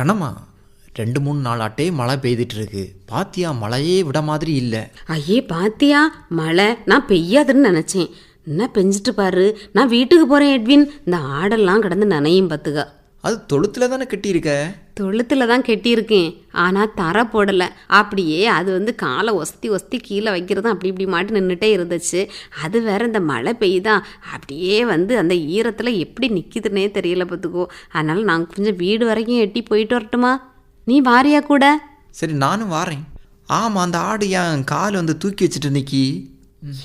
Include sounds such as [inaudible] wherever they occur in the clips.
கண்ணம்மா ரெண்டு மூணு நாளாட்டே மழை பெய்துட்டு இருக்கு பாத்தியா மழையே விட மாதிரி இல்லை. ஐயே பாத்தியா மழை? நான் பெய்யாதுன்னு நினச்சேன். என்ன பெஞ்சிட்டு பாரு? நான் வீட்டுக்கு போகிறேன் எட்வின். இந்த ஆடெல்லாம் கிடந்து நனையும் பார்த்துக்க அது தொழுத்துல தானே கட்டியிருக்க? தொழுத்தில் தான் கெட்டியிருக்கேன். ஆனால் தரை போடலை. அப்படியே அது வந்து காலை ஒஸ்தி ஒஸ்தி கீழே வைக்கிறது அப்படி இப்படி மாட்டி நின்றுட்டே இருந்துச்சு. அது வேற இந்த மழை பெய்யுதா? அப்படியே வந்து அந்த ஈரத்தில் எப்படி நிற்கிதுன்னே தெரியல பார்த்துக்கோ. அதனால் நான் கொஞ்சம் வீடு வரைக்கும் எட்டி போயிட்டு வரட்டுமா? நீ வாரியா கூட? சரி நானும் வாரேன். ஆமாம் அந்த ஆடு என் கால் வந்து தூக்கி வச்சுட்டு நிக்கி?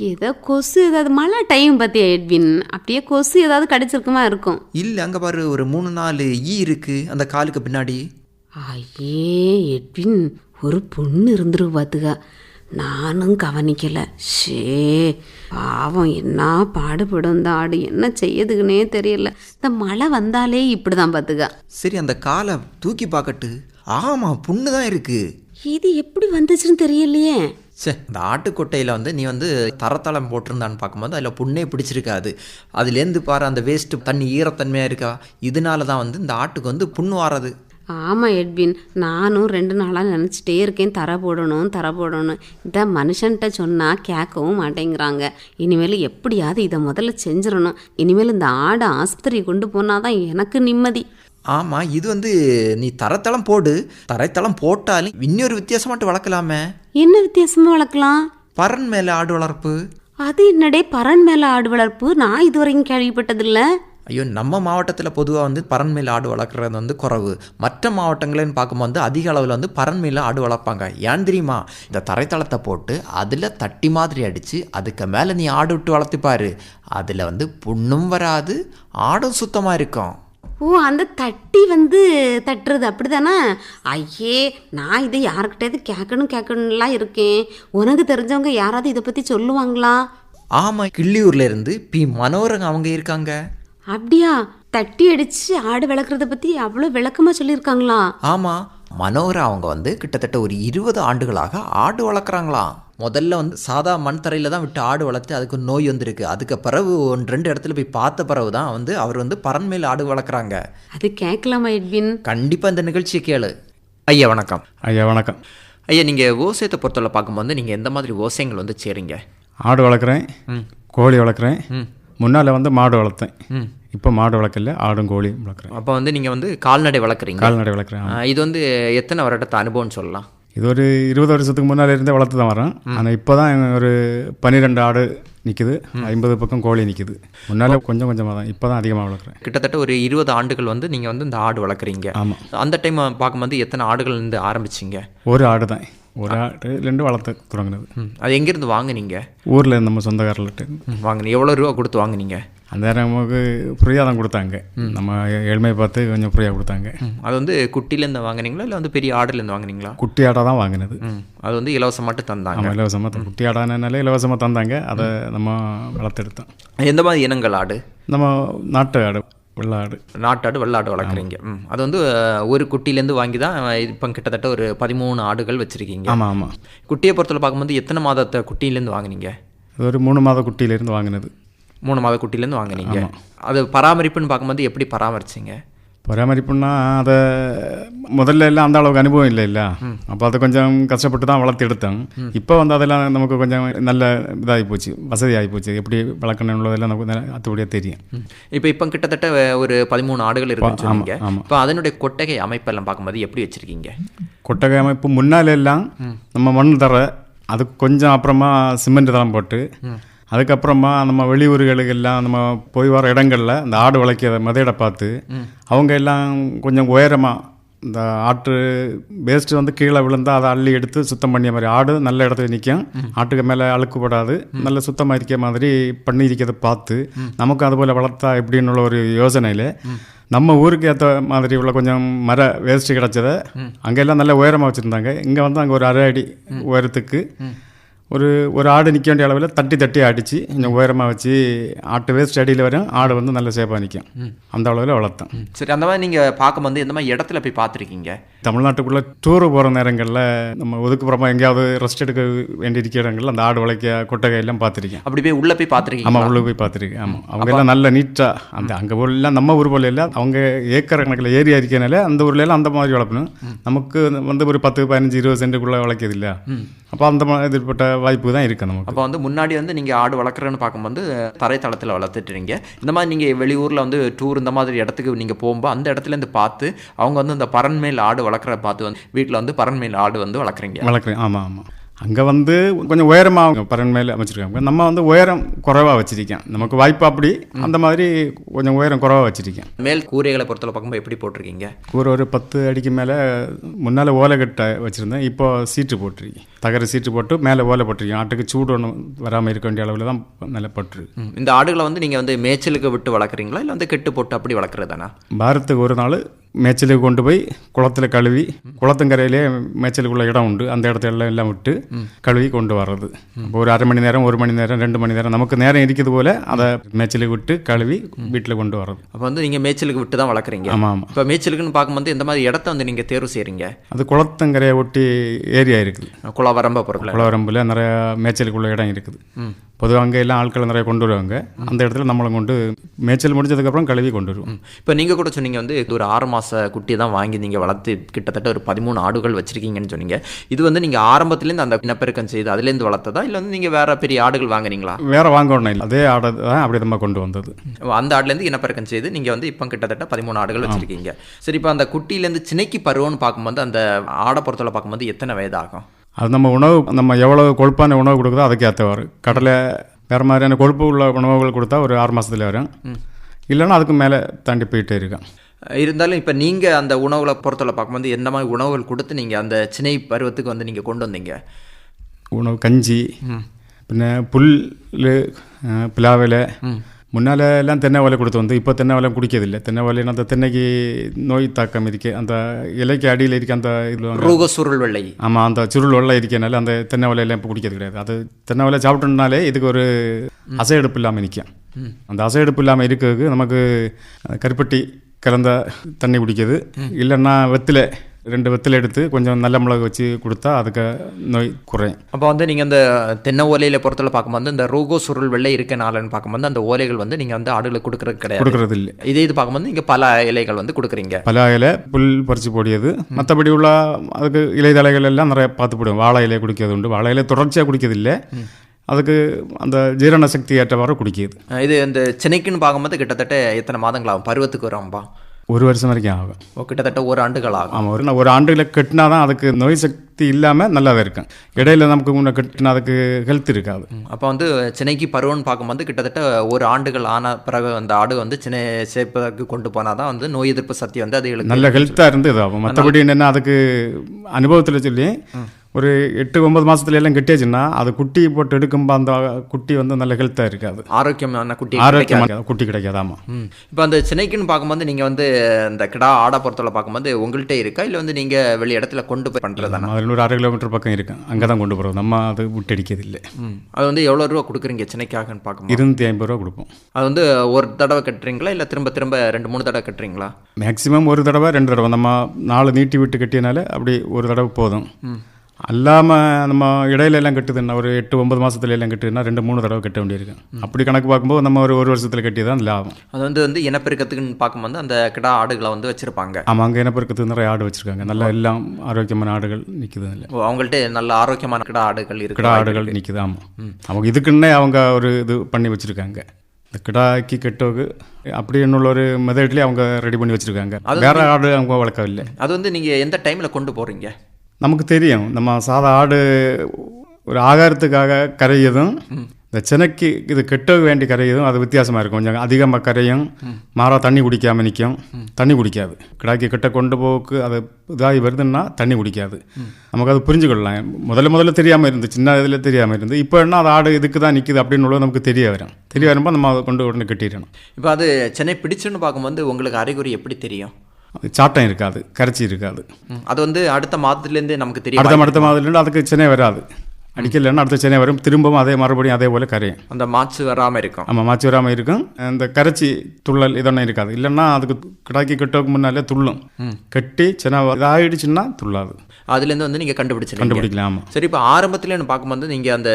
ஏதோ கொசு ஏதாவது மழை டைம் பார்த்தியா எட்வின் அப்படியே கொசு ஏதாவது கடிச்சிருக்குமா இருக்கும். இல்லை அங்கே பாரு ஒரு மூணு நாலு ஈ இருக்கு அந்த காலுக்கு பின்னாடி. ஐயே எட்வின் ஒரு பொண்ணு இருந்துரு பார்த்துக்க நானும் கவனிக்கல. ஷே பாவம் என்ன பாடுபடும் இந்த ஆடு என்ன செய்யதுக்குன்னே தெரியல. இந்த மழை வந்தாலே இப்படி தான் பார்த்துக்க சரி அந்த காலை தூக்கி பார்க்கட்டு ஆமாம் புண்ணு தான் இருக்கு. இது எப்படி வந்துச்சுன்னு தெரியலையே. சே இந்த ஆட்டுக்கொட்டையில் வந்து நீ வந்து தரத்தளம் போட்டிருந்தான்னு பார்க்கும்போது அதில் புண்ணே பிடிச்சிருக்காது. அதுலேருந்து பாரு அந்த வேஸ்ட்டு தண்ணி ஈரத்தன்மையாக இருக்கா? இதனால தான் வந்து இந்த ஆட்டுக்கு வந்து புண்ணு வாரது. ஆமாம் எட்வின். நானும் ரெண்டு நாளாக நினச்சிட்டே இருக்கேன் தர போடணும் தர போடணும் இதை மனுஷன்கிட்ட சொன்னால் கேட்கவும் மாட்டேங்கிறாங்க. இனிமேல் எப்படியாவது இதை முதல்ல செஞ்சிடணும். இனிமேல் இந்த ஆடை ஆஸ்பத்திரி கொண்டு போனால் தான் எனக்கு நிம்மதி. ஆமாம் இது வந்து நீ தரத்தளம் போடு. தரைத்தளம் போட்டாலும் இன்னொரு வித்தியாசமாட்டு வளர்க்கலாமே. என்ன வித்தியாசமாக வளர்க்கலாம்? பறன் மேலே ஆடு வளர்ப்பு. அது என்னடே பறன் மேலே ஆடு வளர்ப்பு? நான் இதுவரைக்கும் கேள்விப்பட்டதில்ல. ஐயோ நம்ம மாவட்டத்தில் பொதுவாக வந்து பறன் மேல் ஆடு வளர்க்குறது வந்து குறைவு. மற்ற மாவட்டங்களேன்னு பார்க்கும்போது அதிக அளவில் வந்து பறன் மேல ஆடு வளர்ப்பாங்க. ஏன் தெரியுமா? இந்த தரைத்தளத்தை போட்டு அதில் தட்டி மாதிரி அடித்து அதுக்கு மேலே நீ ஆடு விட்டு வளர்த்துப்பாரு. அதில் வந்து புண்ணும் வராது ஆடும் சுத்தமாக இருக்கும். ஓ அந்த தட்டி வந்து தட்டுறது அப்படிதானே? ஐயே நான் இதை யாருக்கிட்டேது கேட்கணும் கேட்கணும்லாம் இருக்கேன். உனக்கு தெரிஞ்சவங்க யாராவது இதை பற்றி சொல்லுவாங்களா? ஆமாம் கிள்ளியூர்ல இருந்து பி மனோரங்க அவங்க இருக்காங்க. அப்படியா? தட்டி அடித்து ஆடு வளர்க்குறத பற்றி அவ்வளோ விளக்கமாக சொல்லியிருக்காங்களா? ஆமாம் மனோகர் அவங்க வந்து கிட்டத்தட்ட ஒரு இருபது ஆண்டுகளாக ஆடு வளர்க்குறாங்களாம். முதல்ல வந்து சாதா மண் தரையில் தான் விட்டு ஆடு வளர்த்து அதுக்கு நோய் வந்திருக்கு. அதுக்கு பிறகு ஒன்று ரெண்டு இடத்துல போய் பார்த்த பிறகு தான் வந்து அவர் வந்து பறன் மேல் ஆடு வளர்க்குறாங்க. அது கேட்கலாமா எட்வின்? கண்டிப்பாக இந்த நிகழ்ச்சியை கேளு. ஐயா வணக்கம். ஐயா வணக்கம். ஐயா நீங்கள் விவசாயத்தை பொறுத்தவரை பார்க்கும்போது நீங்கள் எந்த மாதிரி விவசாயங்கள் வந்து செய்கிறீங்க ஆடு வளர்க்குறேன் கோழி வளர்க்குறேன். முன்னால் வந்து மாடு வளர்த்தேன். இப்போ மாடு வளர்க்கல ஆடும் கோழியும் வளர்க்குறேன். அப்போ வந்து நீங்கள் வந்து கால்நடை வளர்க்குறீங்க. கால்நடை வளர்க்குறேன் இது வந்து எத்தனை வருடத்தை அனுபவம்னு சொல்லலாம்? இது ஒரு இருபது வருஷத்துக்கு முன்னால் இருந்தே வளர்த்து தான் வரேன் ஆனால் இப்போ தான் ஒரு பன்னிரெண்டு ஆடு நிற்குது ஐம்பது பக்கம் கோழி நிற்குது முன்னால் கொஞ்சம் கொஞ்சமாக தான் இப்போ தான் அதிகமாக வளர்க்குறேன். கிட்டத்தட்ட ஒரு இருபது ஆண்டுகள் வந்து நீங்கள் வந்து இந்த ஆடு வளர்க்குறீங்க. ஆமாம் அந்த டைம் பார்க்கும்போது எத்தனை ஆடுகள் இருந்து ஆரம்பிச்சிங்க? ஒரு ஆடு தான். ஒரு ஆடு ரெண்டு வளர்த்து தொடங்கினது. அது எங்கேருந்து வாங்குனீங்க? ஊரில் நம்ம சொந்தக்காரர்கிட்ட வாங்குனீங்க. எவ்வளோ ரூபா கொடுத்து வாங்குனீங்க? அந்த நேரம் நமக்கு ஃப்ரீயாக தான் கொடுத்தாங்க நம்ம ஏழ்மையை பார்த்து கொஞ்சம் ஃப்ரீயாக கொடுத்தாங்க. அது வந்து குட்டிலேருந்து வாங்குனீங்களா? இல்லை வந்து பெரிய ஆடுலேருந்து வாங்குனீங்களா? குட்டி ஆடாக தான் வாங்கினது. அது வந்து இலவசமாட்டு தந்தாங்க. ஆமாம் இலவசமாக குட்டி ஆடானாலே இலவசமாக தந்தாங்க. அதை நம்ம வளர்த்தெடுத்தோம். எந்த மாதிரி இனங்கள் ஆடு? நம்ம நாட்டு ஆடு வெள்ளை ஆடு. நாட்டாடு வெள்ளாடு வளர்க்குறீங்க. அது வந்து ஒரு குட்டிலேருந்து வாங்கி தான் இப்போ கிட்டத்தட்ட ஒரு பதிமூணு ஆடுகள் வச்சுருக்கீங்க. ஆமாம் ஆமாம் குட்டியை பொறுத்தவரை பார்க்கும்போது எத்தனை மாதத்தை குட்டியிலேருந்து வாங்குனீங்க? அது ஒரு மூணு மாத குட்டியிலேருந்து வாங்கினது. மூணு மாத குட்டியிலேருந்து வாங்குனீங்க. அது பராமரிப்புன்னு பார்க்கும்போது எப்படி பராமரிச்சிங்க? பராமரிப்புன்னா அதை முதல்ல எல்லாம் அந்த அளவுக்கு அனுபவம் இல்லை இல்ல அப்போ அதை கொஞ்சம் கஷ்டப்பட்டு தான் வளர்த்து எடுத்தோம் இப்போ வந்து அதெல்லாம் நமக்கு கொஞ்சம் நல்ல இதாகி போச்சு வசதி ஆகி போச்சு. எப்படி வளர்க்கணும் உள்ளதெல்லாம் நமக்கு அத்துபடியாக தெரியும். இப்போ இப்போ கிட்டத்தட்ட ஒரு பதிமூணு ஆடுகள் ஆமா. இப்போ அதனுடைய கொட்டகை அமைப்பெல்லாம் பார்க்கும்போது எப்படி வச்சிருக்கீங்க? கொட்டகை அமைப்பு முன்னால எல்லாம் நம்ம மண் தர அதுக்கு கொஞ்சம் அப்புறமா சிமெண்ட் தரம் போட்டு அதுக்கப்புறமா நம்ம வெளியூர்களுக்கு எல்லாம் நம்ம போய் வர இடங்கள்ல அந்த ஆடு வளர்க்கிற மதையிட பார்த்து அவங்க எல்லாம் கொஞ்சம் உயரமாக இந்த ஆட்டு வேஸ்ட் வந்து கீழே விழுந்தா அதை அள்ளி எடுத்து சுத்தம் பண்ணிய மாதிரி ஆடு நல்ல இடத்துல நிற்கும் ஆட்டுக்கு மேலே அழுக்குப்படாது. நல்ல சுத்தமாக இருக்க மாதிரி பண்ணி இருக்கிறத பார்த்து நமக்கு அதுபோல் வளர்த்தா எப்படின்னு உள்ள ஒரு யோசனையில் நம்ம ஊருக்கு ஏற்ற மாதிரி உள்ள கொஞ்சம் மர வேஸ்ட் கிடச்சதை அங்கெல்லாம் நல்ல உயரமாக வச்சுருந்தாங்க. இங்கே வந்து அங்கே ஒரு அரை அடி உயரத்துக்கு ஒரு ஒரு ஆடு நிற்க வேண்டிய அளவில் தட்டி தட்டி அடித்து கொஞ்சம் உயரமாக வச்சு ஆட்டு வேஸ்ட் அடியில் வரும். ஆடு வந்து நல்ல சேஃபாக நிற்கும் அந்த அளவில் வளர்த்தேன். சரி அந்த மாதிரி நீங்கள் பார்க்கும்போது எந்த மாதிரி இடத்துல போய் பார்த்துருக்கீங்க? தமிழ்நாட்டுக்குள்ளே டூரு போகிற நேரங்களில் நம்ம ஒதுக்குப்புறமா எங்கேயாவது ரெஸ்ட் எடுக்க வேண்டியிருக்க இடங்கள்ல அந்த ஆடு வளைக்க கொட்டகை எல்லாம் பார்த்துருக்கேன். அப்படி போய் உள்ளே போய் பார்த்துருக்கீங்க ஆமாம் உள்ள போய் பார்த்துருக்கேன். ஆமாம் அவங்க எல்லாம் நல்ல நீட்டாக அந்த அங்கே எல்லாம் நம்ம ஊர் போல இல்லை. அவங்க ஏக்கர் கணக்கில் ஏரியா இருக்கனால அந்த ஊர்ல எல்லாம் அந்த மாதிரி வளர்க்கணும். நமக்கு வந்து ஒரு பத்து பதினஞ்சு இருபது சென்ட்டுக்குள்ளே வளர்க்கியது இல்லையா அப்போ அந்த மாதிரி இதுப்பட்ட வாய்ப்பு தான் இருக்குது நமக்கு. அப்போ வந்து முன்னாடி வந்து நீங்கள் ஆடு வளர்க்குறேன்னு பார்க்கும்போது தரைத்தளத்தில் வளர்த்துட்டுறீங்க இந்த மாதிரி நீங்கள் வெளியூரில் வந்து டூர் இந்த மாதிரி இடத்துக்கு நீங்கள் போகும்போது அந்த இடத்துலேருந்து பார்த்து அவங்க வந்து இந்த பரண்மேல் ஆடு வளர்க்குற பார்த்து வந்து வீட்டில் வந்து பரண்மேல் ஆடு வந்து வளர்க்குறீங்க. வளர்க்குறேன். ஆமாம் ஆமாம் அங்கே வந்து கொஞ்சம் உயரமாக பறன் மேலே அமைச்சிருக்காங்க. நம்ம வந்து உயரம் குறைவாக வச்சிருக்கேன். நமக்கு வாய்ப்பு அப்படி அந்த மாதிரி கொஞ்சம் உயரம் குறைவாக வச்சிருக்கேன். மேல் கூரைகளை பொறுத்தவரை பார்க்கும்போது எப்படி போட்டிருக்கீங்க? ஒரு ஒரு பத்து அடிக்கு மேலே முன்னால் ஓலை கட்டை வச்சுருந்தேன். இப்போ சீட்டு போட்டிருக்கேன். தகர சீட்டு போட்டு மேலே ஓலை போட்டிருக்கேன். ஆட்டுக்கு சூடு ஒன்றும் வராமல் இருக்க வேண்டிய அளவில் தான் நல்லா போட்டிருக்கு. இந்த ஆடுகளை வந்து நீங்கள் வந்து மேய்ச்சலுக்கு விட்டு வளர்க்குறீங்களா? இல்லை வந்து கெட்டு போட்டு அப்படி வளர்க்குறதானா? வாரத்துக்கு ஒரு நாள் மேய்ச்சலுக்கு கொண்டு போய் குளத்துல கழுவி குளத்துங்கரையிலே மேய்ச்சலுக்குள்ள இடம் உண்டு அந்த இடத்துல எல்லாம் விட்டு கழுவி கொண்டு வர்றது இப்போ ஒரு அரை மணி நேரம் ஒரு மணி நேரம் ரெண்டு மணி நேரம் நமக்கு நேரம் இருக்குது போல அதை மேய்ச்சலுக்கு விட்டு கழுவி வீட்டில் கொண்டு வர்றது அப்போ வந்து நீங்கள் மேய்ச்சலுக்கு விட்டு தான் வளர்க்குறீங்க ஆமாம் ஆமாம் இப்போ மேய்ச்சலுக்குன்னு பார்க்கும்போது எந்த மாதிரி இடத்த வந்து நீங்கள் தேர்வு செய்கிறீங்க அது குளத்தங்கரையை ஒட்டி ஏரியா இருக்குது குளவரம்ப பொருட்கள் குளவரம்பில் நிறைய மேய்ச்சலுக்குள்ள இடம் இருக்குது பொதுவாக அங்கே எல்லாம் ஆட்கள் நிறைய கொண்டு வருவாங்க. அந்த இடத்துல நம்மளை கொண்டு மேய்ச்சல் முடிஞ்சதுக்கப்புறம் கழுவி கொண்டு வருவோம். இப்போ நீங்கள் கூட சொன்னீங்க வந்து ஒரு ஆறு மாத குட்டி தான் வாங்கி நீங்கள் வளர்த்து கிட்டத்தட்ட ஒரு பதிமூணு ஆடுகள் வச்சிருக்கீங்கன்னு சொன்னீங்க. இது வந்து நீங்கள் ஆரம்பத்துலேருந்து அந்த இனப்பெருக்கம் செய்து அதுலேருந்து வளர்த்ததா? இல்லை வந்து நீங்கள் வேற பெரிய ஆடுகள் வாங்குறீங்களா? வேற வாங்க ஒன்றும் இல்லை. அதே ஆடை தான் அப்படி நம்ம கொண்டு வந்தது. அந்த ஆடுலேருந்து இனப்பெருக்கம் செய்து நீங்கள் வந்து இப்போ கிட்டத்தட்ட பதிமூணு ஆடுகள் வச்சிருக்கீங்க. சரி இப்போ அந்த குட்டியிலேருந்து சினைக்கு பருவம்னு பார்க்கும்போது அந்த ஆடை பொறுத்தவரை பார்க்கும்போது எத்தனை வயது ஆகும்? அது நம்ம உணவு நம்ம எவ்வளவு கொழுப்பான உணவு கொடுக்குதோ அதுக்கு ஏற்றவாறு கடலை வேறு மாதிரியான கொழுப்பு உள்ள உணவுகள் கொடுத்தா ஒரு ஆறு மாசத்துல வரும். இல்லைன்னா அதுக்கு மேலே தாண்டி போயிட்டே இருக்கேன் இருந்தாலும் இப்போ நீங்கள் அந்த உணவுகளை பொறுத்தவரை பார்க்கும்போது எந்த மாதிரி உணவுகள் கொடுத்து நீங்கள் அந்த சினை பருவத்துக்கு வந்து நீங்கள் கொண்டு வந்தீங்க? உணவு கஞ்சி பின்ன புல் பிலாவில முன்னால் எல்லாம் தென்னை ஓலை கொடுத்து வந்து இப்போ தென்னை ஓலை குடிக்கிறதில்ல. தென்னை ஓலைன்னா அந்த தென்னைக்கு நோய் தாக்கம் இருக்கு அந்த இலைக்கு அடியில் இருக்க அந்த இதில் ரூக சுருள் வெள்ளை. ஆமாம் அந்த சுருள் வெள்ளை இருக்கனால அந்த தென்னை ஓலையெல்லாம் இப்போ குடிக்கிறது கிடையாது. அது தென்னை ஓலை சாப்பிட்டோம்னாலே இதுக்கு ஒரு அசையெடுப்பு இல்லாமல் நிற்கும் அந்த அசையெடுப்பு இல்லாமல் இருக்கிறதுக்கு நமக்கு கருப்பட்டி கலந்த தண்ணி குடிக்கிறது. இல்லைன்னா வெத்திலை ரெண்டு வெத்திலை எடுத்து கொஞ்சம் நல்ல மிளகு வச்சு கொடுத்தா அதுக்கு நோய் குறையும். அப்போ வந்து நீங்கள் அந்த தென்னை ஓலையில் பொறுத்தவரை பார்க்கும்போது இந்த ரோகோ சுருள் வெள்ளை இருக்கனாலன்னு பார்க்கும்போது அந்த ஓலைகள் வந்து நீங்கள் வந்து ஆடுகளுக்கு கொடுக்கறது கிடையாது. கொடுக்கறது இல்லை. இதே இது பார்க்கும்போது நீங்கள் பல இலைகள் வந்து கொடுக்குறீங்க. பல இலை புல் பறித்து போடியது. மற்றபடி உள்ள அதுக்கு இலை தலைகள் எல்லாம் நிறைய பார்த்து போடுவோம். வாழை இலையை குடிக்கிறது உண்டு. வாழை இலை தொடர்ச்சியாக குடிக்கிறது இல்லை அதுக்கு அந்த ஜீரண சக்தி ஏற்றவாறு குடிக்கிது இது இந்த சென்னைக்குன்னு பார்க்கும்போது கிட்டத்தட்ட எத்தனை மாதங்கள் ஆகும் பருவத்துக்கு வரும்பா ஒரு வருஷம் வரைக்கும் ஆகும். ஓ, கிட்டத்தட்ட ஒரு ஆண்டுகள் ஆகும் ஆமாம் ஒரு ஒரு ஆண்டுகளை கட்டினா தான் அதுக்கு நோய் சக்தி இல்லாமல் நல்லாவே இருக்கும். இடையில நமக்கு முன்ன கட்டினா அதுக்கு ஹெல்த் இருக்காது. அப்போ வந்து சென்னைக்கு பருவம்னு பார்க்கும்போது கிட்டத்தட்ட ஒரு ஆண்டுகள் ஆன பிறகு அந்த ஆடு வந்து சின்ன சேர்ப்பதற்கு கொண்டு போனால் தான் வந்து நோய் எதிர்ப்பு சக்தி வந்து அதுகளுக்கு நல்ல ஹெல்த்தாக இருந்து இதாகும் மற்றபடி என்னென்னா அதுக்கு அனுபவத்தில் சொல்லி ஒரு எட்டு ஒன்பது மாசத்துல எல்லாம் கெட்டியாச்சுன்னா அது குட்டி போட்டு எடுக்கும்போது அந்த குட்டி வந்து நல்ல ஹெல்த்தாக இருக்காது. ஆரோக்கியமான குட்டி ஆரோக்கியமாக குட்டி கிடைக்காது ஆமாம் இப்போ அந்த சென்னைக்குன்னு பார்க்கும்போது நீங்கள் வந்து இந்த கிடா ஆடை பொறுத்தவரை பார்க்கும்போது உங்கள்கிட்ட இருக்கா? இல்லை வந்து நீங்கள் வெளி இடத்துல கொண்டு போய் பண்ணுறதானா அதில் ஒரு அரை கிலோமீட்டர் பக்கம் இருக்கும். அங்கே தான் கொண்டு போகிறோம் நம்ம அது விட்டு அடிக்கிறது இல்லை அது வந்து எவ்வளோ ரூபா கொடுக்குறீங்க சென்னைக்காகன்னு பார்க்கும்போது? இருநூத்தி ஐம்பது ரூபா கொடுப்போம். அது வந்து ஒரு தடவை கட்டுறீங்களா? இல்லை திரும்ப திரும்ப ரெண்டு மூணு தடவை கட்டுறீங்களா? மேக்ஸிமம் ஒரு தடவை ரெண்டு தடவை. நம்ம நாலு நீட்டி விட்டு கட்டியனால அப்படி ஒரு தடவை போதும். அல்லாமல் நம்ம இடையில எல்லாம் கட்டுதுன்னா ஒரு எட்டு ஒன்பது மாசத்துல எல்லாம் கட்டுதுன்னா ரெண்டு மூணு தடவை கட்ட வேண்டியிருக்கும் அப்படி கணக்கு பார்க்கும்போது நம்ம ஒரு ஒரு வருஷத்தில் கட்டி தான் லாபம். அது வந்து வந்து இனப்பெருக்கத்துக்குன்னு பார்க்கும்போது அந்த கிடா ஆடுகளை வந்து வச்சிருப்பாங்க. ஆமாம் அங்கே என்ன பெருக்கத்துக்கு நிறைய ஆடு வச்சுருக்காங்க. நல்லா எல்லாம் ஆரோக்கியமான ஆடுகள் நிற்குது இல்லை ஓ, அவங்கள்ட்ட நல்ல ஆரோக்கியமான கிடா ஆடுகள் இருக்கு கிடா ஆடுகள் நிற்குது ஆமாம் அவங்க இதுக்குன்னே அவங்க ஒரு இது பண்ணி வச்சுருக்காங்க. இந்த கிடாக்கி கெட்டோக்கு அப்படி என்னுள்ள ஒரு மெதட்லேயே அவங்க ரெடி பண்ணி வச்சுருக்காங்க. வேற ஆடு அவங்க வளர்க்கவில்லை. அது வந்து நீங்க எந்த டைம்ல கொண்டு போறீங்க? நமக்கு தெரியும். நம்ம சாதா ஆடு ஒரு ஆகாரத்துக்காக கரையதும் இந்த சென்னைக்கு இது கெட்ட வேண்டி கரையதும் அது வித்தியாசமாக இருக்கும். கொஞ்சம் அதிகமாக கரையும் மாறா தண்ணி குடிக்காமல் நிற்கும் தண்ணி குடிக்காது. கிடாக்கி கிட்ட கொண்டு போக்கு அது இதாகி வருதுன்னா தண்ணி குடிக்காது. நமக்கு அது புரிஞ்சுக்கொள்ளலாம். முதல்ல முதல்ல தெரியாமல் இருந்து சின்ன இதில் தெரியாமல் இருந்து. இப்போ என்ன அது ஆடு இதுக்கு தான் நிற்குது அப்படின்னு உள்ளது நமக்கு தெரிய வரும். தெரிய வரும்போது நம்ம அதை கொண்டு உடனே கட்டிடணும். இப்போ அது சென்னை பிடிச்சுன்னு பார்க்கும்போது உங்களுக்கு அறிகுறி எப்படி தெரியும்? அது சாட்டம் இருக்காது கரைச்சி இருக்காது. அது வந்து அடுத்த மாதத்துலேருந்து நமக்கு தெரியும் அடுத்த அடுத்த மாதிரிலேருந்து அதுக்கு சென்னை வராது. அடிக்கலைன்னா அடுத்த சென்னை வரும் திரும்பவும் அதே மறுபடியும் அதே போல் கரையும் அந்த மாச்சு வராம இருக்கும். ஆமாம் மாற்றி வராமல் இருக்கும். அந்த கரைச்சி துள்ளல் இதொன்னும் இருக்காது. இல்லைன்னா அதுக்கு கிடாக்கி கெட்டோக்கு முன்னாலே துள்ளும். கட்டி சின்ன இதாகிடுச்சுன்னா துள்ளாது. அதுலேருந்து வந்து நீங்க கண்டுபிடிச்சிருக்கீங்க கண்டுபிடிக்கலாம் ஆமாம் சரி இப்போ ஆரம்பத்துல பார்க்கும்போது நீங்க அந்த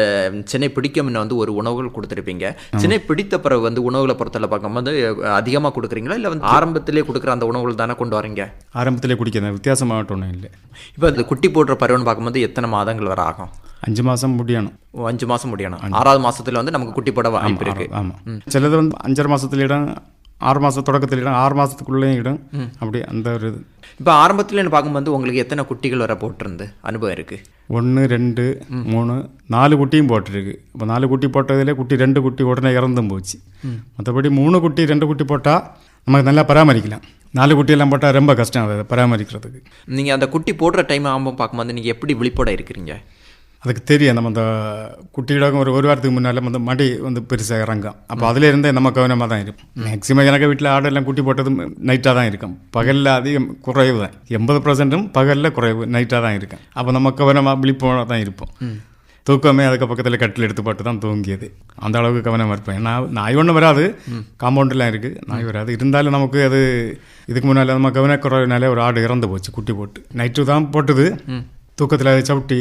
சென்னை பிடிக்கும் வந்து ஒரு உணவுகள் கொடுத்துருப்பீங்க. சென்னை பிடித்த பிறகு வந்து உணவுகளை பொறுத்தல பார்க்கும்போது அதிகமாக கொடுக்குறீங்களா? இல்லை வந்து ஆரம்பத்திலே கொடுக்குற அந்த உணவுகள் தானே கொண்டு வரீங்க? ஆரம்பத்திலே குடிக்கிறேன் வித்தியாசமாகட்டும் ஒன்றும் இல்லை. இப்போ அந்த குட்டி போடுற பருவம்னு பார்க்கும்போது எத்தனை மாதங்கள் வர ஆகும்? அஞ்சு மாதம் முடியணும். ஓ, அஞ்சு மாசம் முடியணும். ஆறாவது மாசத்துல வந்து நமக்கு குட்டி போட வாய்ப்பு இருக்கு. ஆமாம் சிலது வந்து அஞ்சரை மாதத்துல இடம் ஆறு மாதம் தொடக்கத்தில் இடம் ஆறு மாதத்துக்குள்ளேயும் இடம். அப்படி அந்த ஒரு இது. இப்போ ஆரம்பத்துல பார்க்கும்போது உங்களுக்கு எத்தனை குட்டிகள் வர போட்டிருந்து அனுபவம் இருக்கு? ஒன்று ரெண்டு மூணு நாலு குட்டியும் போட்டிருக்கு. இப்போ நாலு குட்டி போட்டதிலே குட்டி ரெண்டு குட்டி உடனே இறந்தும் போச்சு. மற்றபடி மூணு குட்டி ரெண்டு குட்டி போட்டால் நமக்கு நல்லா பராமரிக்கலாம். நாலு குட்டியெல்லாம் போட்டால் ரொம்ப கஷ்டம் அதை பராமரிக்கிறதுக்கு. நீங்க அந்த குட்டி போடுற டைம் ஆகும்போது பார்க்கும்போது நீங்க எப்படி விழிப்போட இருக்கிறீங்க? அதுக்கு தெரியும் நம்ம அந்த குட்டியிடம் ஒரு ஒரு வாரத்துக்கு முன்னால் வந்து மடி வந்து பெருசாக இறங்கும். அப்போ அதில் இருந்தே நம்ம கவனமாக தான் இருக்கும் மேக்ஸிமம் எனக்கு வீட்டில் ஆடெல்லாம் குட்டி போட்டது நைட்டாக தான் இருக்கும். பகலில் அதிகம் குறைவு தான். எண்பது பர்சன்ட்டும் பகலில் குறைவு நைட்டாக தான் இருக்கும். அப்போ நம்ம கவனமாக விழிப்போட தான் இருப்போம். தூக்கமே அதுக்கு பக்கத்தில் கட்டில் எடுத்து போட்டு தான் தூங்கியது. அந்த அளவுக்கு கவனமாக இருப்பேன். நான் நாய் ஒன்றும் வராது. காம்பவுண்டெலாம் இருக்குது நாய் வராது. இருந்தாலும் நமக்கு அது இதுக்கு முன்னால் நம்ம கவனக்குறைவினாலே ஒரு ஆடு இறந்து போச்சு குட்டி போட்டு. நைட்டு தான் போட்டுது. தூக்கத்தில் சவிட்டி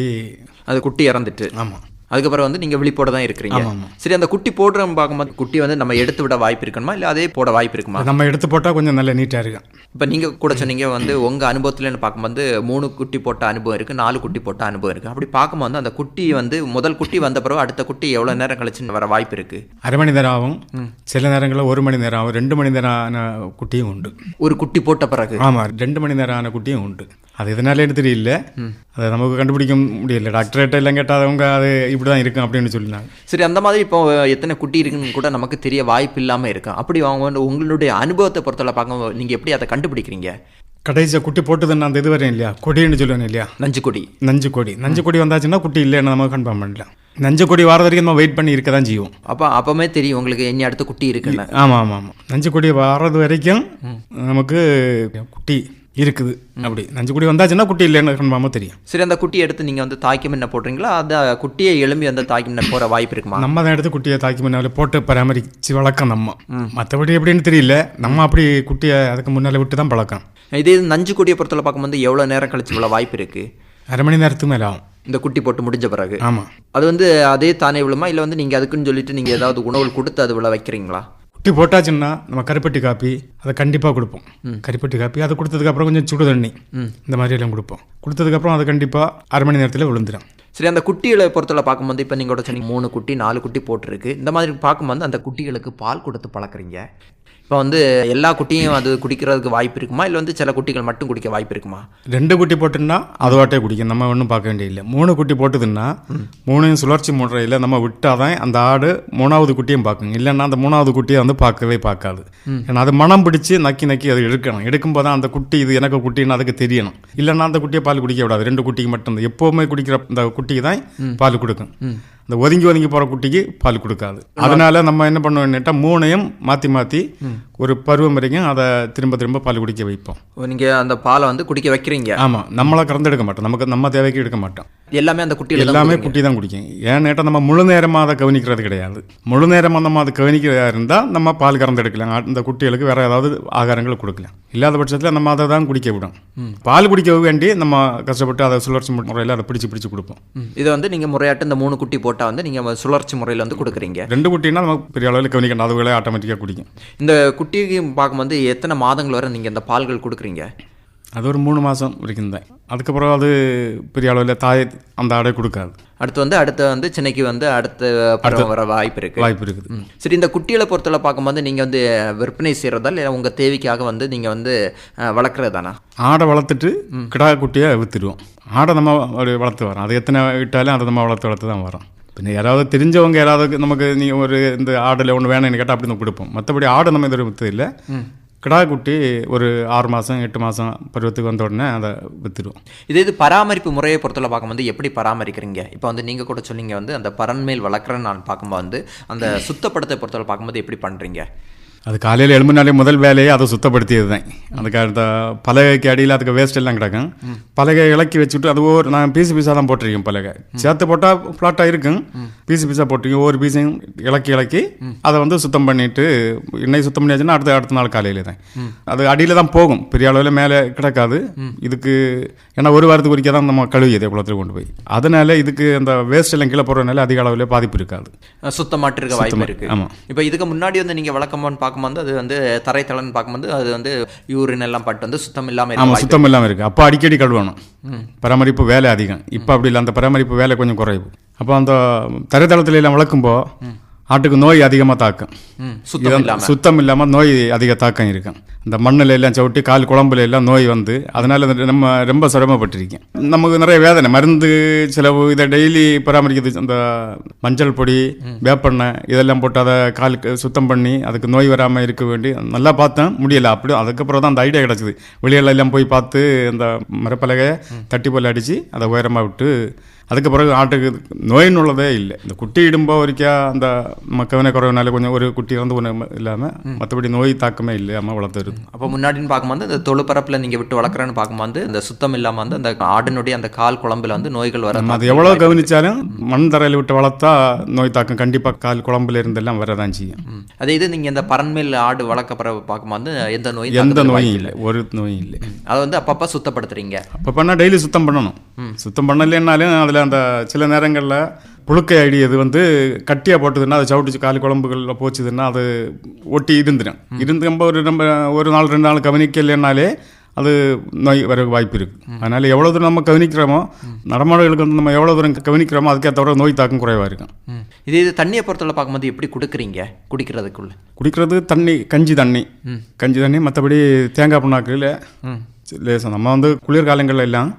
அது குட்டி இறந்துட்டு. ஆமாம் அதுக்கப்புறம் வந்து நீங்க விழிப்போட தான் இருக்கிறீங்க. சரி அந்த குட்டி போடுறோம் பார்க்கும்போது குட்டி வந்து நம்ம எடுத்து விட வாய்ப்பு இருக்கணுமா இல்லை அதே போட வாய்ப்பு இருக்குமா? நம்ம எடுத்து போட்டால் கொஞ்சம் நல்ல நீட்டாக இருக்கும். இப்போ நீங்க கூட சொன்னீங்க வந்து உங்க அனுபவத்துலன்னு பார்க்கும்போது மூணு குட்டி போட்ட அனுபவம் இருக்கு நாலு குட்டி போட்ட அனுபவம் இருக்கு. அப்படி பார்க்கும்போது அந்த குட்டி வந்து முதல் குட்டி வந்த பிறகு அடுத்த குட்டி எவ்வளவு நேரம் கழிச்சு வர வாய்ப்பு இருக்கு? அரை மணி நேரம் ஆகும். சில நேரங்களில் ஒரு மணி நேரம் ஆகும். ரெண்டு மணி நேரம் ஆன குட்டியும் உண்டு. ஒரு குட்டி போட்ட பிறகு? ஆமாம் ரெண்டு மணி நேரம் ஆன குட்டியும் உண்டு. அது எதனாலேன்னு தெரியல. அதை நமக்கு கண்டுபிடிக்க முடியல. டாக்டர்கிட்ட எல்லாம் கேட்டால் அவங்க அது இப்படி தான் இருக்கும் அப்படின்னு சொல்லினாங்க. சரி அந்த மாதிரி இப்போ எத்தனை குட்டி இருக்குன்னு கூட நமக்கு தெரிய வாய்ப்பு இல்லாம இருக்கும் அப்படி அவங்க உங்களுடைய அனுபவத்தை பொறுத்தவரை பார்க்கும்போது நீங்க எப்படி அதை கண்டுபிடிக்கிறீங்க? கடைசியாக குட்டி போட்டதுன்னு அந்த இது வரேன் இல்லையா? கொடின்னு சொல்லுவேன் இல்லையா? நஞ்சு கொடி. நஞ்சு கொடி. நஞ்சு கொடி வந்தாச்சுன்னா குட்டி இல்லைன்னு நம்ம கன்ஃபார்ம் பண்ணலாம். நஞ்சு கொடி வர வரைக்கும் நம்ம வெயிட் பண்ணி இருக்க தான் செய்வோம். அப்போ அப்பவுமே தெரியும் உங்களுக்கு இனி அடுத்த குட்டி இருக்குன்னு. ஆமாம் ஆமாம் ஆமாம் நஞ்சு கொடி வர்றது வரைக்கும் நமக்கு குட்டி இருக்குது. அப்படி. நஞ்சு கொடி வந்தாச்சுன்னா குட்டி இல்லைன்னு கன்ஃபார்மாக தெரியும். சரி அந்த குட்டியை எடுத்து நீங்க வந்து தாய்க்கு முன்ன போடுறீங்களா? அந்த குட்டியை எழும்பி அந்த தாய்க்கு முன்ன போற வாய்ப்பு இருக்குமா? நம்ம தான் எடுத்து குட்டியை தாக்கி முன்னால போட்டு பராமரித்து வளர்க்கம் நம்ம. மற்றபடி எப்படின்னு தெரியல. நம்ம அப்படி குட்டியை அதுக்கு முன்னால் விட்டு தான் பழக்கம். இதே நஞ்சு கொடியை பொறுத்தவரை பார்க்கும்போது எவ்வளவு நேரம் கழிச்சு இவ்வளவு வாய்ப்பு இருக்கு? அரை மணி நேரத்துக்கு மேலே ஆகும். இந்த குட்டி போட்டு முடிஞ்ச பிறகு. ஆமாம் அது வந்து அதே தானே விழுமா? இல்லை வந்து நீங்கள் அதுக்குன்னு சொல்லிட்டு நீங்கள் ஏதாவது உணவுகள் கொடுத்து அது விழ வைக்கிறீங்களா? குட்டி போட்டாச்சுன்னா நம்ம கருப்பட்டி காப்பி அதை கண்டிப்பாக கொடுப்போம். கருப்பட்டி காப்பி அதை கொடுத்ததுக்கப்புறம் கொஞ்சம் சுடு தண்ணி இந்த மாதிரி எல்லாம் கொடுப்போம். கொடுத்ததுக்கப்புறம் அது கண்டிப்பாக அரை மணி நேரத்தில் விழுந்துடும் சரி அந்த குட்டிகளை பொறுத்தவரை பார்க்கும்போது இப்போ நீங்கள் கூட சொன்னீங்க மூணு குட்டி நாலு குட்டி போட்டிருக்கு. இந்த மாதிரி பார்க்கும்போது அந்த குட்டிகளுக்கு பால் கொடுத்து பழக்கிறீங்க. இப்போ வந்து எல்லா குட்டியும் அது குடிக்கிறதுக்கு வாய்ப்பு இருக்குமா? இல்லை வந்து சில குட்டிகள் மட்டும் குடிக்க வாய்ப்பு இருக்குமா? ரெண்டு குட்டி போட்டுன்னா அதுவாட்டே குடிக்கும். நம்ம ஒன்றும் பார்க்க வேண்டியதில்லை. மூணு குட்டி போட்டுதுன்னா மூணையும் சுழற்சி முறையில் நம்ம விட்டால் தான் அந்த ஆடு மூணாவது குட்டியும் பார்க்குங்க இல்லைன்னா அந்த மூணாவது குட்டியை வந்து பார்க்கவே பார்க்காது. ஏன்னா அது மனம் பிடிச்சி நக்கி நக்கி அது எடுக்கணும். எடுக்கும்போது தான் அந்த குட்டி இது எனக்கு குட்டின்னு அதுக்கு தெரியணும். இல்லைன்னா அந்த குட்டியை பால் குடிக்க விடாது. ரெண்டு குட்டிக்கு மட்டும் எப்போவுமே குடிக்கிற அந்த குட்டிக்கு தான் பால் கொடுக்கும். அந்த ஒதுங்கி ஒதுங்கி போகிற குட்டிக்கு பால் கொடுக்காது. அதனால நம்ம என்ன பண்ணுவோம்னுட்டா மூணையும் மாற்றி மாற்றி ஒரு பருவம் வரைக்கும் அதை திரும்ப திரும்ப பால் குடிக்க வைப்போம். நீங்கள் அந்த பாலை வந்து குடிக்க வைக்கிறீங்க. ஆமாம் நம்மளா கறந்து எடுக்க மாட்டோம். நமக்கு நம்ம தேவைக்கு எடுக்க மாட்டோம். எல்லாமே அந்த குட்டியில் எல்லாமே குட்டி தான் குடிக்கும். ஏன்னு கேட்டால் நம்ம முழு நேரமாக அதை கவனிக்கிறது கிடையாது. முழு நேரமாக நம்ம அதை கவனிக்கிறதா இருந்தால் நம்ம பால் கறந்து எடுக்கலாம் அந்த குட்டிகளுக்கு வேற ஏதாவது ஆகாரங்கள் கொடுக்கலாம். இல்லாத பட்சத்தில் நம்ம அதை தான் குடிக்க விடும். பால் குடிக்க வேண்டி நம்ம கஷ்டப்பட்டு அதை சுழற்சி முறையில் அதை பிடிச்சு பிடிச்சு கொடுப்போம். இதை வந்து நீங்கள் முறையாட்டு இந்த மூணு குட்டி போட்டால் வந்து நீங்கள் சுழற்சி முறையில் வந்து கொடுக்குறீங்க. ரெண்டு குட்டினா நம்ம பெரிய அளவில் கவனிக்கணும் அதுகளே ஆட்டோமேட்டிக்காக குடிக்கும். இந்த குட்டிக்கு பார்க்கும்போது எத்தனை மாதங்கள் வரை நீங்கள் இந்த பால்கள் கொடுக்குறீங்க? அது ஒரு மூணு மாதம் வரைக்கும் தான் அதுக்கப்புறம் அது பெரிய அளவில் தாய் அந்த ஆடை கொடுக்காது. அடுத்து வந்து அடுத்து வந்து சென்னைக்கு வந்து அடுத்த பருவம் வர வாய்ப்பு இருக்கு. வாய்ப்பு இருக்குது. சரி இந்த குட்டிகளை பொறுத்தவரை பார்க்கும்போது நீங்கள் வந்து விற்பனை செய்கிறதா இல்லை உங்கள் தேவைக்காக வந்து நீங்கள் வந்து வளர்க்குறதானா? ஆடை வளர்த்துட்டு கிடா குட்டியை விற்றுடுவோம் ஆடை நம்ம வளர்த்து வரோம். அது எத்தனை விட்டாலும் அதை நம்ம வளர்த்து வளர்த்து தான் வரோம். பின்ன யாராவது தெரிஞ்சவங்க யாராவது நமக்கு நீ ஒரு இந்த ஆடில் ஒன்று வேணும்னு கேட்டால் அப்படி நம்ம கொடுப்போம். மற்றபடி ஆடை நம்ம இது விற்று இல்லை. கிடா குட்டி ஒரு ஆறு மாதம் எட்டு மாதம் பருவத்துக்கு வந்த உடனே அதை விற்றுடுவோம் இதே இது பராமரிப்பு முறையை பொறுத்தவரை பார்க்கும்போது எப்படி பராமரிக்கிறீங்க? இப்போ வந்து நீங்கள் கூட சொன்னீங்க வந்து அந்த பரன்மேல் வளர்க்குறேன்னு நான் பார்க்கும்போது வந்து அந்த [clears throat] சுத்தப்படுத்தை பொறுத்தவரை பார்க்கும்போது எப்படி பண்ணுறீங்க அது காலையில் எழும்பினாலே முதல் வேலையே அதை சுத்தப்படுத்தியது தான் அதுக்கு அடுத்த பலகைக்கு அடியில் அதுக்கு வேஸ்ட் எல்லாம் கிடக்கும். பலகை இலக்கி வச்சுட்டு அது ஒவ்வொரு நான் பீஸ் பீஸாக தான் போட்டிருக்கேன் பலகை. சேர்த்து போட்டால் ஃப்ளாட்டாக இருக்கும். பீஸ் பீஸாக போட்டிருக்கேன். ஒவ்வொரு பீஸையும் இலக்கி இலக்கி அதை வந்து சுத்தம் பண்ணிட்டு இன்னைக்கு சுத்தம் பண்ணியாச்சுன்னா அடுத்த அடுத்த நாள் காலையில் தான் அது அடியில் தான் போகும். பெரிய அளவில் மேலே கிடக்காது. இதுக்கு ஏன்னா ஒரு வாரத்துக்கு ஒருக்கா தான் நம்ம கழுவியது குளத்தில் கொண்டு போய். அதனால இதுக்கு அந்த வேஸ்ட் எல்லாம் கீழே போடுறதுனால அதிக அளவில் பாதிப்பு இருக்காது. சுத்தமாட்டு இருக்க வாய்ப்பு சுத்தமா- இருக்கு. ஆமா. இப்போ இதுக்கு முன்னாடி வந்து நீங்கள் வளர்க்கமான்னு பார்க்கும்போது அது வந்து தரைத்தளன்னு பார்க்கும்போது அது வந்து யூரின் எல்லாம் பட்டு வந்து சுத்தம் இல்லாமல் ஆமாம் சுத்தம் இல்லாமல் இருக்குது அப்போ அடிக்கடி கழுவணும். பராமரிப்பு வேலை அதிகம். இப்போ அப்படி இல்லை. அந்த பராமரிப்பு வேலை கொஞ்சம் குறைவு. அப்போ அந்த தரைத்தளத்துல எல்லாம் வளர்க்கும்போ ஆட்டுக்கு நோய் அதிகமாக தாக்கும். சுத்தம் இல்லாமல் நோய் அதிக தாக்கம் இருக்கும் இந்த மண்ணில் எல்லாம் சவிட்டி கால் குழம்புல எல்லாம் நோய் வந்து அதனால நம்ம ரொம்ப சிரமப்பட்டிருக்கேன். நமக்கு நிறைய வேதனை மருந்து செலவு இதை டெய்லி பராமரிக்கிறது அந்த மஞ்சள் பொடி வேப்பெண்ணெய் இதெல்லாம் போட்டு அதை காலுக்கு சுத்தம் பண்ணி அதுக்கு நோய் வராமல் இருக்க வேண்டி நல்லா பார்த்தேன் முடியலை. அப்படி அதுக்கப்புறம் தான் அந்த ஐடியா கிடச்சிது. வெளியில எல்லாம் போய் பார்த்து அந்த மரப்பலகையை தட்டி போல் அடித்து அதை உயரமாக விட்டு அதுக்கு பிறகு ஆட்டுக்கு நோயின்னு உள்ளதே இல்லை. இந்த குட்டி இடும்போ வரைக்கா அந்த மக்கவனை குறைவுனால கொஞ்சம் ஒரு குட்டி வந்து ஒன்று இல்லாமல் மற்றபடி நோய் தாக்கமே இல்லாமல் வளர்த்துருது அப்போ முன்னாடின்னு பார்க்கும்போது இந்த தொழுப்பரப்பில் நீங்கள் விட்டு வளர்க்குறேன்னு பார்க்கும்போது இந்த சுத்தம் இல்லாமல் வந்து அந்த ஆடினுடைய அந்த கால் குழம்புல வந்து நோய்கள் வர அது எவ்வளோ கவனிச்சாலும் மண் தரையில் விட்டு வளர்த்தா நோய் தாக்கம் கண்டிப்பாக கால் குழம்புல இருந்தெல்லாம் வரதான் செய்யும். அதே இது நீங்கள் இந்த பரன்மேல் ஆடு வளர்க்கப்புற பார்க்கும்போது எந்த நோய் எந்த நோயும் இல்லை. ஒரு நோயும் இல்லை. அதை வந்து அப்பப்போ சுத்தப்படுத்துறீங்க. அப்போ பண்ணால் டெய்லி சுத்தம் பண்ணணும். சுத்தம் பண்ணலைன்னாலும் அதில் அந்த சில நேரங்களில் புழுக்கை அடியது வந்து கட்டியாக போட்டதுன்னா அதை சவுட்டிச்சு கால் குழம்புகளில் போச்சுதுன்னா அது ஒட்டி இருந்துடும் இருந்து நம்ம ஒரு நம்ம ஒரு நாள் ரெண்டு நாள் கவனிக்கலைன்னாலே அது நோய் வர வாய்ப்பு இருக்குது அதனால் எவ்வளோ தூரம் நம்ம கவனிக்கிறோமோ நடமாடுகளுக்கு வந்து நம்ம எவ்வளோ தூரம் கவனிக்கிறோமோ அதுக்கேற்ற நோய் தாக்கம் குறைவாக இருக்கும். இதே இது தண்ணியை பொறுத்தவரை பார்க்கும்போது எப்படி கொடுக்குறீங்க? குடிக்கிறதுக்குள்ள. குடிக்கிறது தண்ணி கஞ்சி தண்ணி. கஞ்சி தண்ணி மற்றபடி தேங்காய் புண்ணாக்குல லேசம். நம்ம வந்து குளிர்காலங்கள்ல எல்லாம்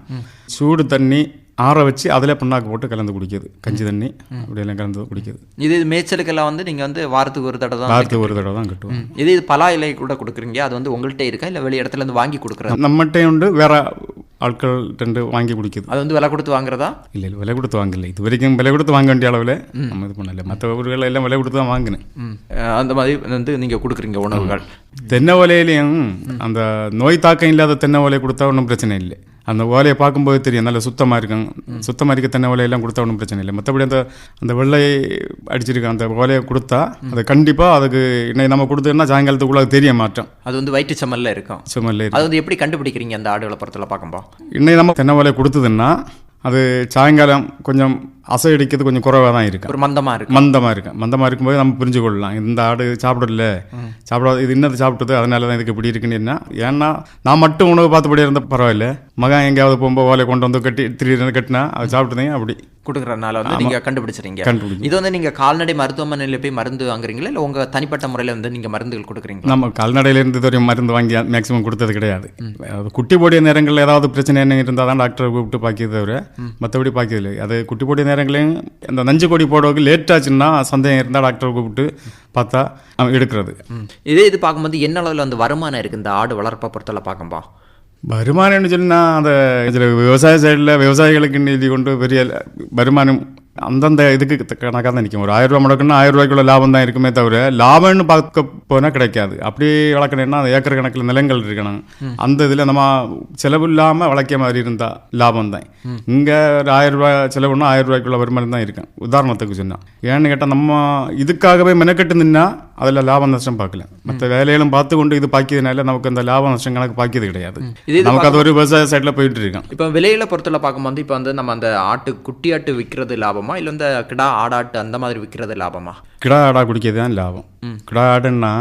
சூடு தண்ணி ஆற வச்சு அதில் புண்ணாக்கு போட்டு கலந்து குடிக்கிறது. கஞ்சி தண்ணி அப்படியெல்லாம் கலந்து குடிக்கிறது. இது இது மேய்ச்சலுக்கெல்லாம் வந்து நீங்கள் வந்து வாரத்துக்கு ஒரு தடவை தான் வாரத்துக்கு ஒரு தடவை தான் கட்டுவோம். இது இது பலா இலை கூட கொடுக்குறீங்க? அது வந்து உங்கள்கிட்ட இருக்கா? இல்லை வெளி இடத்துல இருந்து வாங்கி கொடுக்குறது? நம்மகிட்டே உண்டு வேற ஆட்கள் ரெண்டு வாங்கி குடிக்குது. அது வந்து விலை கொடுத்து வாங்குறதா? இல்லை இல்லை விலை கொடுத்து வாங்கல. இது வரைக்கும் விலை கொடுத்து வாங்க வேண்டிய அளவில் நம்ம இது பண்ணல. மற்ற ஊர்கள் எல்லாம் விலை கொடுத்து தான் வாங்கினேன். அந்த மாதிரி வந்து நீங்கள் கொடுக்குறீங்க உணவுகள். தென்னை ஓலையிலையும் அந்த நோய் தாக்கம் இல்லாத தென்னை ஓலையை கொடுத்தா ஒன்றும் பிரச்சனை இல்லை. அந்த ஓலையை பார்க்கும்போது தெரியும். நல்ல சுத்தமாக இருக்கும் சுத்தமாக இருக்க தென்னை ஓலையெல்லாம் கொடுத்தா ஒன்றும் பிரச்சனை இல்லை. மற்றபடி அந்த அந்த வெள்ளை அடிச்சிருக்க அந்த ஓலையை கொடுத்தா அது கண்டிப்பாக அதுக்கு இன்னைக்கு நம்ம கொடுத்தோம்னா சாயங்காலத்துக்குள்ள அது தெரிய மாட்டோம். அது வந்து வயிற்று சம்மல்ல இருக்கும். சுமல்ல அது வந்து எப்படி கண்டுபிடிக்கிறீங்க அந்த ஆடுகளை பொறுத்தவரை பார்க்கும்போது? இன்னைக்கு நம்ம தென்னை ஓலையை கொடுத்ததுன்னா அது சாயங்காலம் கொஞ்சம் அசை அடிக்கிறது கொஞ்சம் குறைவாக தான் இருக்கும் ஒரு மந்தமா இருக்கு? மந்தமாக இருக்கும் மந்தமாக இருக்கும்போது நம்ம புரிஞ்சு கொள்ளலாம் இந்த ஆடு சாப்பிடல. சாப்பிடாது இது இன்னது சாப்பிட்டது அதனால தான் இதுக்கு இப்படி இருக்குன்னு என்ன? ஏன்னா நான் மட்டும் உணவு பார்த்தபடி இருந்தால் பரவாயில்ல. மகன் எங்கேயாவது போகும்போது ஓலை கொண்டு வந்து கட்டி திடீர்னு கட்டினா அது சாப்பிட்டதே அப்படி. கொடுக்குறதுனால வந்து நீங்க கண்டுபிடிச்சிறீங்க. கண்டுபிடிக்கும். இது வந்து நீங்க கால்நடை மருத்துவமனையில போய் மருந்து வாங்குறீங்களா? இல்ல உங்க தனிப்பட்ட முறையில வந்து நீங்க மருந்துகள் கொடுக்குறீங்களா? நம்ம கால்நடையிலேருந்து இது வரையும் மருந்து வாங்கி மேக்ஸிமம் கொடுத்தது கிடையாது. குட்டி போடிய நேரங்களில் ஏதாவது பிரச்சனை என்ன இருந்தால் தான் டாக்டரை கூப்பிட்டு பாக்கியது தவிர மற்றபடி பாக்கியதில்லை. அது குட்டி போடிய நேரங்களையும் அந்த நஞ்சு கொடி போடுறதுக்கு லேட் ஆச்சுன்னா சந்தேகம் இருந்தால் டாக்டரை கூப்பிட்டு பார்த்தா எடுக்கிறது. இதே இது பார்க்கும்போது என்ன அளவில் வந்து வருமானம் இருக்கு இந்த ஆடு வளர்ப்பை பொறுத்தவரை பார்க்கும்பா வருமானம்னு சொன்னா அந்த இதில் விவசாய சைடில் விவசாயிகளுக்கு நிதி கொண்டு பெரிய வருமானம் அந்தந்த இதுக்கு கணக்காக தான் நிற்கும் ஒரு ஆயிரம் ரூபாய் முடக்குன்னா ஆயிரம் ரூபாய்க்குள்ள லாபம் தான் இருக்குமே தவிர லாபம்னு பார்க்க போனால் கிடைக்காது. அப்படி வளர்க்கணும்னா அந்த ஏக்கர் கணக்கில் நிலங்கள் இருக்கணும். அந்த இதில் நம்ம செலவு இல்லாமல் வளர்க்க மாதிரி இருந்தால் லாபம் தான். இங்கே ஒரு ஆயிரம் ரூபாய் செலவுன்னா ஆயிரம் ரூபாய்க்குள்ள வருமானம் தான் இருக்கும். உதாரணத்துக்கு சொன்னா. ஏன்னு கேட்டால் நம்ம இதுக்காகவே மெனக்கெட்டு நின்னா அதில் லாபம் நஷ்டம் பார்க்கல. மற்ற வேலைகளும் பார்த்து கொண்டு இது பாக்கியதுனால நமக்கு அந்த லாபம் நஷ்டம் கணக்கு பாக்கியது கிடையாது. நமக்கு அது ஒரு விவசாய சைடில் போயிட்டு இருக்கோம். இப்போ விலையில பொறுத்தல பார்க்கும்போது இப்போ வந்து நம்ம அந்த ஆட்டு குட்டி ஆட்டு விற்கிறது லாபமா? இல்லை இந்த கிடா ஆடாட்டு அந்த மாதிரி விற்கிறது லாபமா? கிடா ஆடா குடிக்கிறது தான் லாபம் கிடா ஆடுன்னா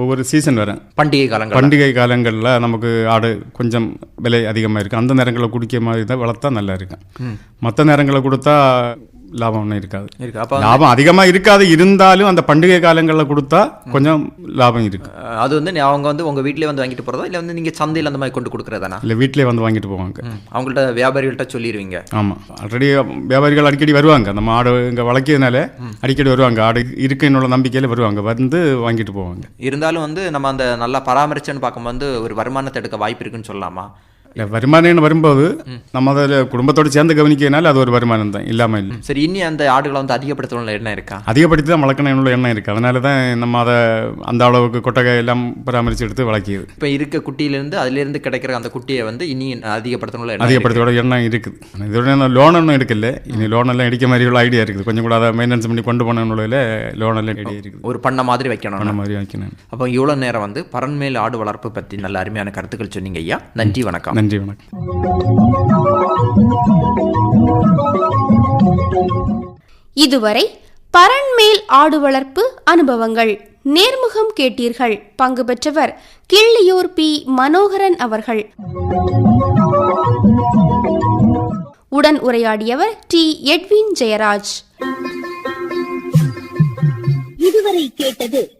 ஒவ்வொரு சீசன் வரும் பண்டிகை காலங்கள் பண்டிகை காலங்களில் நமக்கு ஆடு கொஞ்சம் விலை அதிகமாக இருக்குது அந்த நேரங்களில் குடிக்க மாதிரி தான் வளர்த்தா நல்லா இருக்கும். மற்ற நேரங்களில் கொடுத்தா லாபம் ஒன்றும் இருக்காது. இருக்கு. அப்போ லாபம் அதிகமாக இருக்காது. இருந்தாலும் அந்த பண்டிகை காலங்களில் கொடுத்தா கொஞ்சம் லாபம் இருக்கு. அது வந்து அவங்க வந்து உங்க வீட்டிலே வந்து வாங்கிட்டு போறதா? இல்லை வந்து நீங்க சந்தையில் அந்த மாதிரி கொண்டு கொடுக்குறதானா? இல்லை வீட்டிலே வந்து வாங்கிட்டு போவாங்க அவங்கள்ட்ட வியாபாரிகள்ட்ட சொல்லிடுவீங்க ஆமாம் ஆல்ரெடி வியாபாரிகள் அடிக்கடி வருவாங்க. நம்ம ஆடு இங்கே வளர்க்கிறதுனால அடிக்கடி வருவாங்க. ஆடு இருக்குன்னு நம்பிக்கையில் வருவாங்க. வந்து வாங்கிட்டு போவாங்க. இருந்தாலும் வந்து நம்ம அந்த நல்லா பராமரிச்சேன்னு பார்க்கும்போது ஒரு வருமானத்தை எடுக்க வாய்ப்பு இருக்குன்னு சொல்லலாமா? இல்லை வருமானம்னு வரும்போது நம்ம அதில் குடும்பத்தோடு சேர்ந்து கவனிக்கிறதுனால அது ஒரு வருமானம் தான் இல்லாமல் இல்லை. சரி இனி அந்த ஆடுகளை வந்து அதிகப்படுத்தணும்னு என்ன இருக்கா? அதிகப்படுத்தி தான் வளர்க்கணும்னு எண்ணம் இருக்குது அதனால தான் நம்ம அதை அந்த அளவுக்கு கொட்டகை எல்லாம் பராமரித்து எடுத்து வளர்க்கிது. இப்போ இருக்க குட்டியிலேருந்து அதிலிருந்து கிடைக்கிற அந்த குட்டியை வந்து இனி அதிகப்படுத்தணும்ல எண்ணம் இருக்கு. அதிகப்படுத்தியோட எண்ணம் இருக்குது. இதோட லோன் ஒன்றும் எடுக்கல. இனி லோன் எல்லாம் எடுக்க மாதிரி உள்ள ஐடியா இருக்குது. கொஞ்சம் கூட அதை மெயின்டெனன்ஸ் பண்ணி கொண்டு போனதுல லோன் எல்லாம் ஐடியா இருக்குது. ஒரு பண்ண மாதிரி வைக்கணும். பண்ண மாதிரி வைக்கணும். அப்போ இவ்வளோ நேரம் வந்து பரண்மேல் ஆடு வளர்ப்பு பற்றி நல்ல அருமையான கருத்துக்கள் சொன்னீங்க ஐயா. நன்றி வணக்கம். நன்றி வணக்கம். இதுவரை பரண்மேல் ஆடு வளர்ப்பு அனுபவங்கள். நேர்முகம் கேட்டீர்கள். பங்கு பெற்றவர் கிள்ளியூர் பி. மனோகரன் அவர்கள். உடன் உரையாடியவர் டி. எட்வின் ஜெயராஜ். இதுவரை கேட்டது